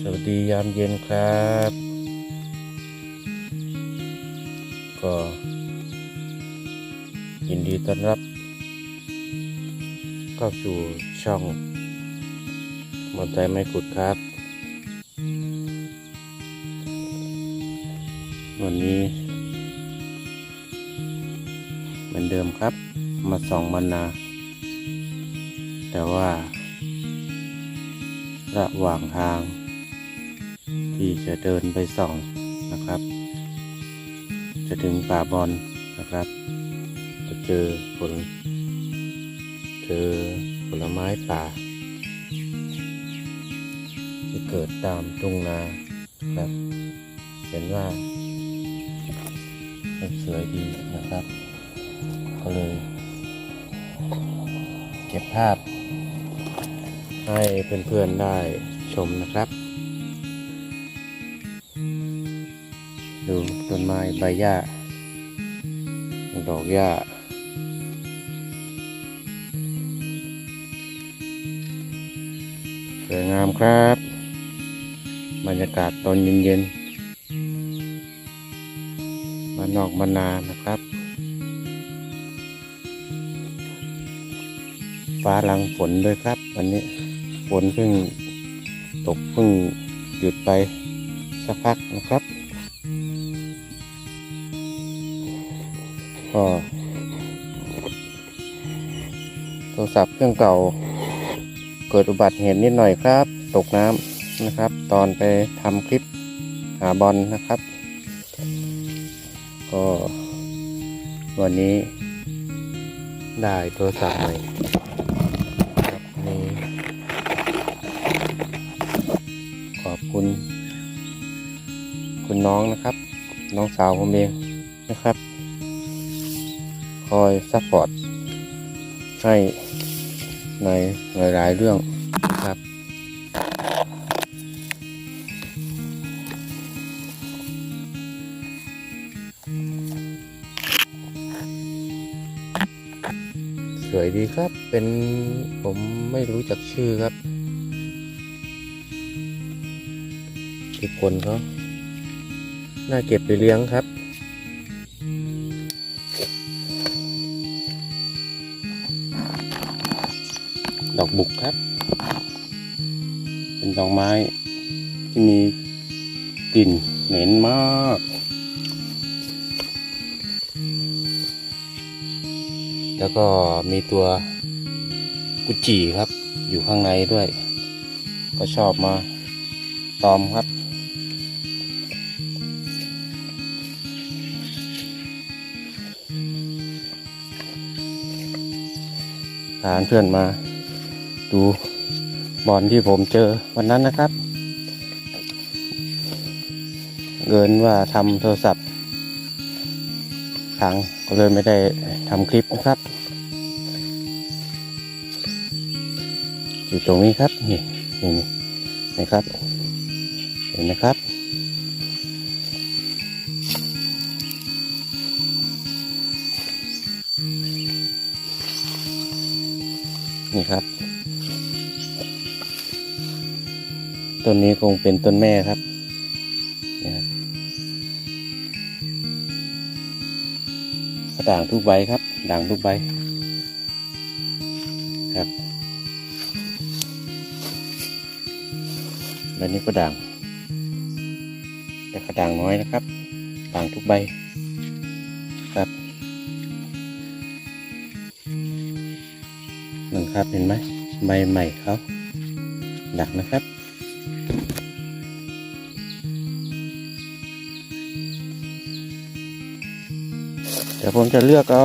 สวัสดียามเย็นครับ ก็ยินดีต้อนรับ เข้าสู่ช่องมอใจไม่ขุดครับ วันนี้ เหมือนเดิมครับ มาส่องมันนา แต่ว่า ระหว่างทาง ที่จะเดินไปส่องนะครับ จะถึงป่าบอลนะครับจะเจอผล เจอผลไม้ป่า ที่เกิดตามทุ่งนาครับ เห็นว่าสวยดีนะครับ ก็เลย เก็บภาพ ให้เพื่อนๆได้ชมนะครับ ดูต้นไม้ใบหญ้า ดอกหญ้าสวยงามครับ บรรยากาศตอนเย็นๆมานนอกมานานะครับ ฟ้าลังฝนด้วยครับวันนี้ นเพิ่งตกเพิ่งหยุดไปสักพักนะครับ ก็โทรศัพท์เครื่องเก่า เกิดอุบัติเหตุนิดหน่อยครับ ตกน้ำนะครับ ตอนไปทำคลิปหาบอลนะครับ ก็วันนี้ได้โทรศัพท์ใหม่ น้องนะครับ น้องสาวผมเองนะครับ คอยซัพพอร์ตให้ในหลายๆเรื่องนะครับ สวยดีครับเป็นผมไม่รู้จักชื่อครับ ทุกคนเขา น่าเก็บไปเลี้ยงครับดอกบุกครับ เป็นดอกไม้ที่มีกลิ่นเหม็นมาก แล้วก็มีตัวกุจิครับ อยู่ข้างในด้วย ก็ชอบมาตอมครับ พาเพื่อนมา ดูบอลที่ผมเจอวันนั้นนะครับ เกินว่าทำโทรศัพท์พังก็เลยไม่ได้ทำคลิปนะครับ อยู่ตรงนี้ครับ นี่นี่นี่นะครับ เห็นนะครับ นี่ครับ ต้นนี้คงเป็นต้นแม่ครับนี่ครับก็ด่างทุกใบครับ ด่างทุกใบครับใบนี้ก็ด่าง แต่กระด่างน้อยนะครับ ด่างทุกใบ นั่นครับเห็นไหมใบใหม่เขาดักนะครับเดี๋ยวผมจะเลือกเอา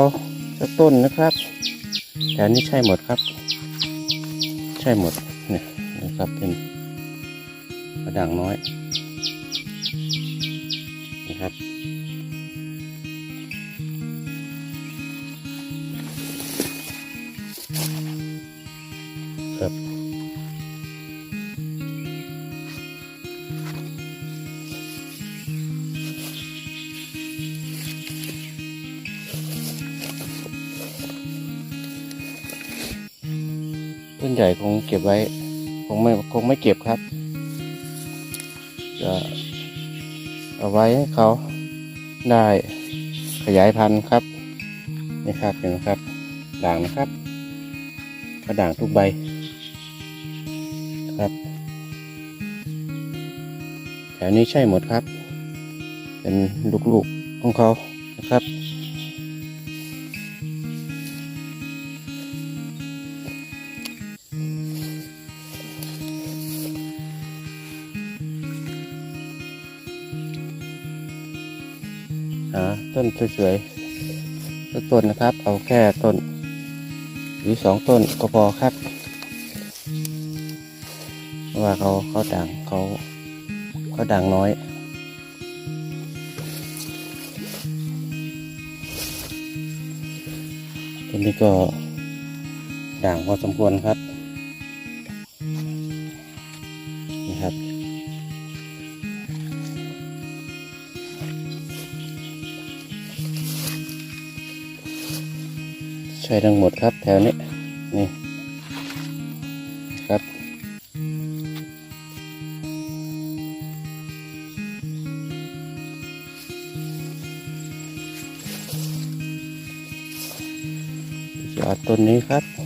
สักต้นนะครับแต่นนี้ใช่หมดครับ ใช่หมดเนี่ยนะครับเป็นกระด่างน้อย ต้นใหญ่คงเก็บไว้ คงไม่คงไม่เก็บครับจะเอาไว้ให้เขาได้ขยายพันธุ์ครับนี่ครับเห็นไหมครับ ด่างนะครับกระด่างทุกใบครับแถวนี้ใช่หมดครับ เป็นลูกๆของเขานะครับาต้นสวยๆสักต้นนะครับ เอาแค่ต้นหรือสองต้นก็พอครับ ว่าเขาเขาด่างเขาเขาด่างน้อยต้นนี้ก็ด่างพอสมควรครับ ช่ทั้งหมดครับแถวนี้นี่ครับ ยอดต้นนี้ครับ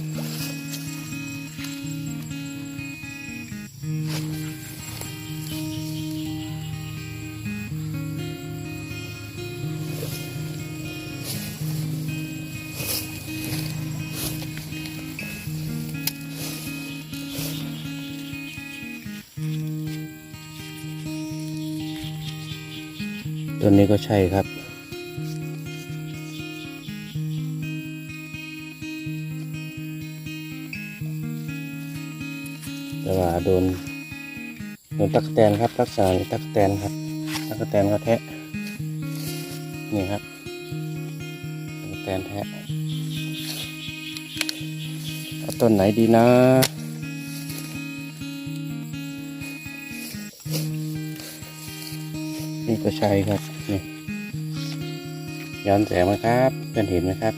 นี้ก็ใช่ครับ แต่ว่าโดนโดนตักแตนครับรักษาตักแตนครับตักแตนก็แทะนี่ครับตักแตนแทะเอาต้นไหนดีนะนี่ก็ใช่ครับ นี่ย้อนแสงไหมครับ เพื่อนเห็นไหมครับ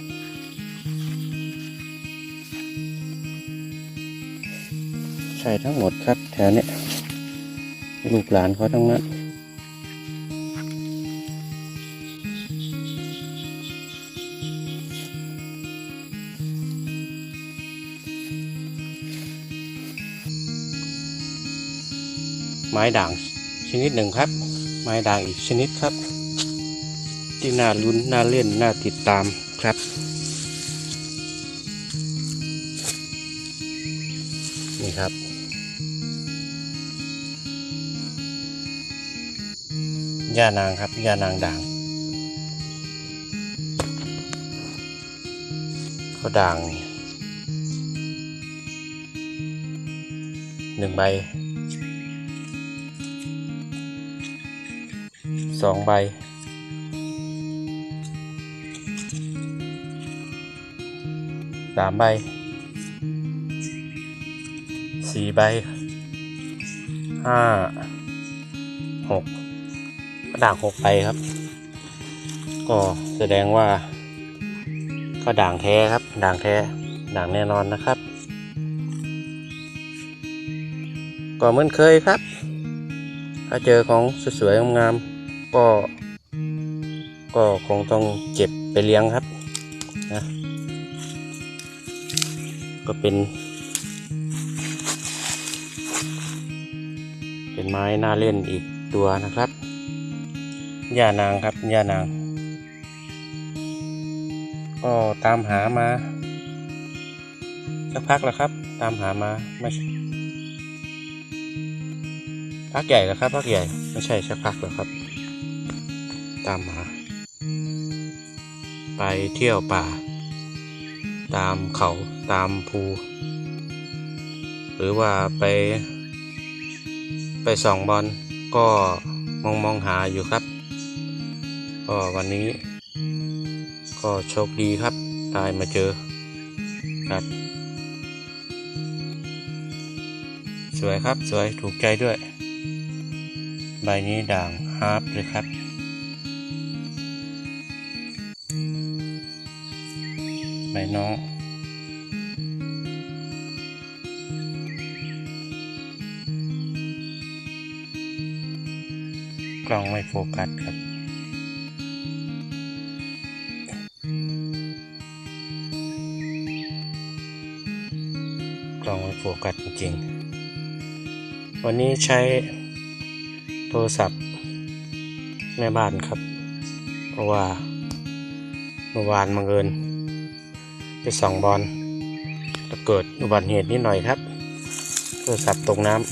ใช่ทั้งหมดครับ แถวเนี้ยลูกหลานเขาทั้งนั้นไม้ด่างชนิดหนึ่งครับ ไม้ด่างอีกชนิดครับ ที่น่าลุ้นน่าเล่นน่าติดตามครับ นี่ครับย่านางครับย่านางด่างเขาด่างหนึ่งใบ สองใบ สามใบ สี่ใบ ห้า หกกระด่างหกใบครับ ก็แสดงว่า ก็ด่างแท้ครับ ด่างแท้ ด่างแน่นอนนะครับ ก็เหมือนเคยครับ ถ้าเจอของสวยๆงามๆ ก็ ก็คงต้องเก็บไปเลี้ยงครับนะก็เป็น เป็นไม้น่าเล่นอีกตัวนะครับย่านางครับย่านาง ก็ตามหามาสักพักแล้วครับ ตามหามาไม่ใช่พักใหญ่แล้วครับพักใหญ่ ไม่ใช่สักพักแล้วครับ ตามหา ไปเที่ยวป่า ตามเขาตามภู หรือว่าไป ไปส่องบอลก็มองมองหาอยู่ครับ ก็วันนี้ ก็โชคดีครับ ได้มาเจอครับ สวยครับสวยถูกใจด้วย ใบนี้ด่างฮาร์ปเลยครับ ใบน้องกล้องไม่โฟกัสครับกล้องไม่โฟกัสจริง วันนี้ใช้โทรศัพท์แม่บ้านครับ เพราะว่าเมื่อวานบังเอิญ ไปส่องบอลแล้วเกิดอุบัติเหตุนิดหน่อยครับโทรศัพท์ตกน้ำ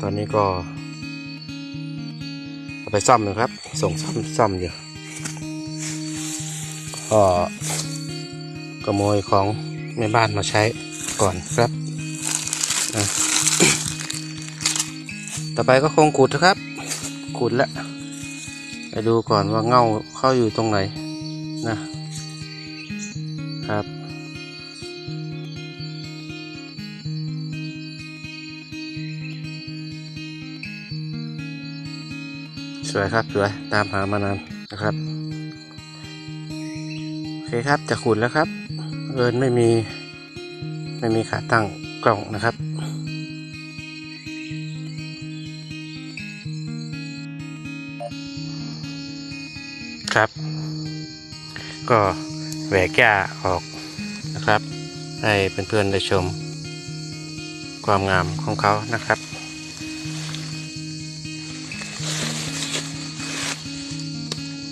ตอนนี้ก็เอาไปซ่อมนะครับ ส่งซ่อมซ่อมอยู่ก็ขโมยของแม่บ้านมาใช้ก่อนครับนะต่อไปก็คงขุดนะครับขุดแล้ว ไปดูก่อนว่าเงาเข้าอยู่ตรงไหนนะครับสวยครับสวยตามหามานานนะครับโอเคครับจะขุดแล้วครับเอินไม่มีไม่มีขาตั้งกล่องนะครับ ครับ ก็แหวกหญ้าออกนะครับ ให้เพื่อนๆได้ชม ความงามของเขานะครับ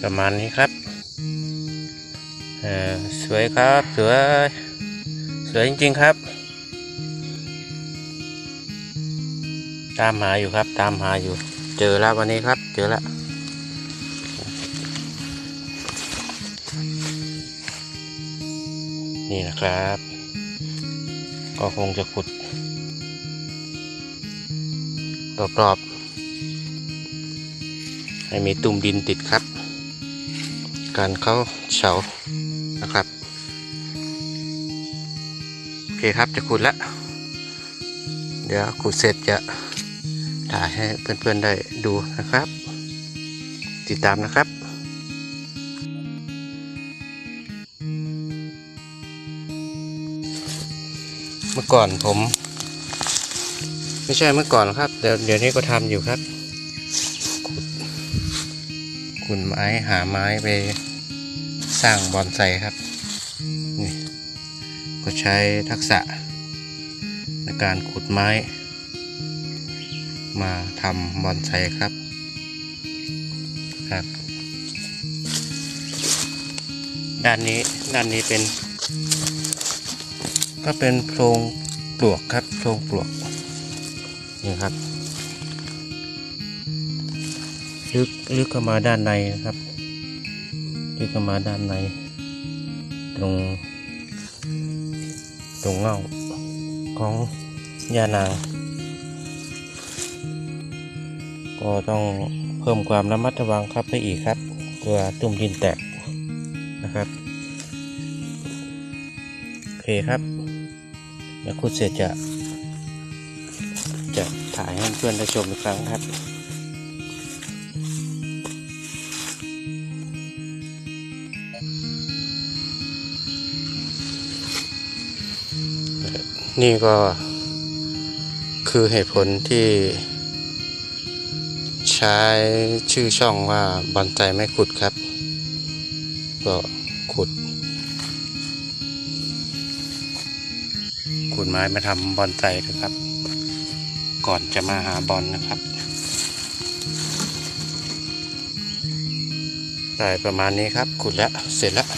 ประมาณนี้ครับ สวยครับ สวย สวยจริง ๆ ครับ ตามหาอยู่ครับ ตามหาอยู่ เจอแล้ววันนี้ครับ เจอแล้ว นี่นะครับ ก็คงจะขุด รอบๆ ให้มีตุ่มดินติดครับ การเข้าเฉานะครับ โอเคครับจะขุดแล้ว เดี๋ยวขุดเสร็จจะถ่ายให้เพื่อนๆได้ดูนะครับ ติดตามนะครับ ก่อนผม ไม่ใช่เมื่อก่อนครับเดี๋ยวเดี๋ยวนี้ก็ทำอยู่ครับขุดขุดไม้หาไม้ไปสร้างบอนไซครับนี่ก็ใช้ทักษะ ในการขุดไม้ มาทำบอนไซครับครับด้านนี้ด้านนี้เป็น ก็เป็นโพรง ปลวกครับโพรงปลวกนี่ครับลึกลึกเข้ามาด้านในนะครับลึกเข้ามาด้านใน ตรง ตรงเงาของยานาง ก็ต้องเพิ่มความระมัดระวังครับไปอีกครับกลัวตุ่มดินแตกนะครับ โอเคครับ แล้วคุณเสร็จจะ จะถ่ายให้เพื่อนได้ชมอีกครั้งครับ นี่ก็คือเหตุผลที่ ใช้ชื่อช่องว่าบอลใจไม่ขุดครับ ก็ ขุดไม้มาทำบอลใจนะครับ ก่อนจะมาหาบอลนะครับ ได้ประมาณนี้ครับขุดแล้วเสร็จแล้ว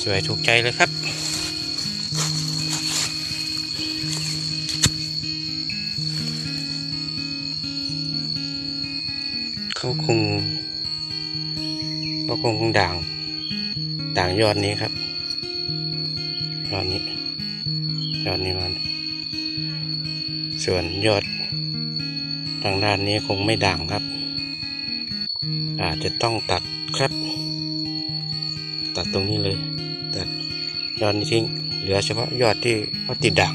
สวยถูกใจเลยครับ คงด่าง ด่างยอดนี้ครับ ยอดนี้ ยอดนี้มัน ส่วนยอดทางด้านนี้คงไม่ด่างครับ อาจจะต้องตัดครับ ตัดตรงนี้เลย ตัดยอดนี้ทิ้ง เหลือเฉพาะยอดที่เขาติดด่าง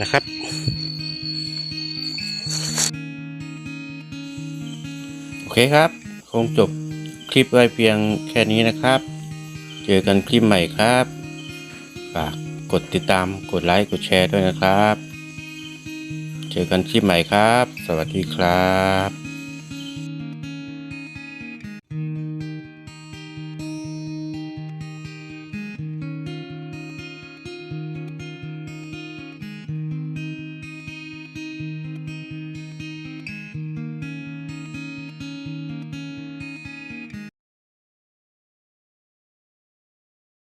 นะครับโอเคครับ คงจบ ลิปไว้เพียงแค่นี้นะครับ เจอกันคลิปใหม่ครับ ฝากกดติดตาม กดไลค์ กดแชร์ด้วยนะครับ เจอกันคลิปใหม่ครับ สวัสดีครับ